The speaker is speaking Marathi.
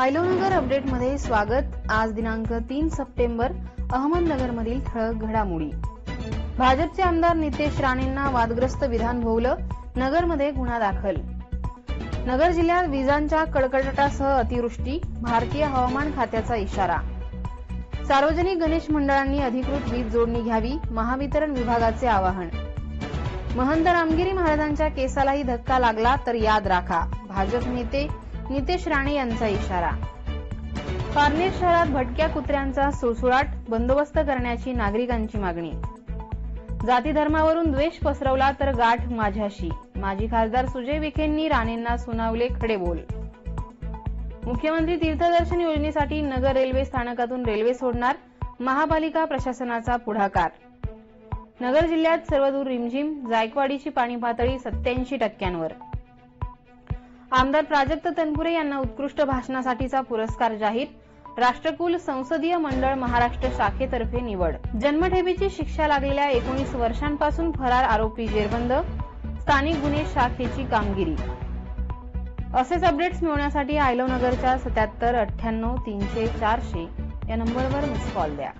आयलोनगर अपडेटमध्ये स्वागत. आज दिनांक तीन सप्टेंबर अहमदनगरमधील ठळक घडामोडी. भाजपचे आमदार नितेश राणेंना वादग्रस्त विधान भोवलं नगरमध्ये गुन्हा दाखल. नगर जिल्ह्यात विजांच्या कडकडाटासह अतिवृष्टी भारतीय हवामान खात्याचा इशारा. सार्वजनिक गणेश मंडळांनी अधिकृत वीज जोडणी घ्यावी महावितरण विभागाचे आवाहन. महंत रामगिरी महाराजांच्या केसालाही धक्का लागला तर याद राखा. भाजप नेते नितेश राणे यांचा इशारा. पारनेर शहरात भटक्या कुत्र्यांचा सुळसुळाट बंदोबस्त करण्याची नागरिकांची मागणी. जाती धर्मावरून द्वेष पसरवला तर गाठ माझ्याशी. माजी खासदार सुजय विखेंनी राणेंना सुनावले खडे बोल मुख्यमंत्री तीर्थदर्शन योजनेसाठी नगर रेल्वे स्थानकातून रेल्वे सोडणार महापालिका प्रशासनाचा पुढाकार. नगर जिल्ह्यात सर्वदूर रिमझिम जायकवाडीची पाणी पातळी सत्याऐंशी टक्क्यांवर. आमदार प्राजक्त तनपुरे यांना उत्कृष्ट भाषणासाठीचा पुरस्कार जाहीर. राष्ट्रकुल संसदीय मंडळ महाराष्ट्र शाखेतर्फे निवड. जन्मठेपीची शिक्षा लागलेल्या एकोणीस वर्षांपासून फरार आरोपी जेरबंद. स्थानिक गुन्हे शाखेची कामगिरी. असेच अपडेट्स मिळवण्यासाठी आयलो नगरच्या सत्याहत्तर अठ्ठ्याण्णव तीनशे चारशे या नंबरवर मिस कॉल द्या.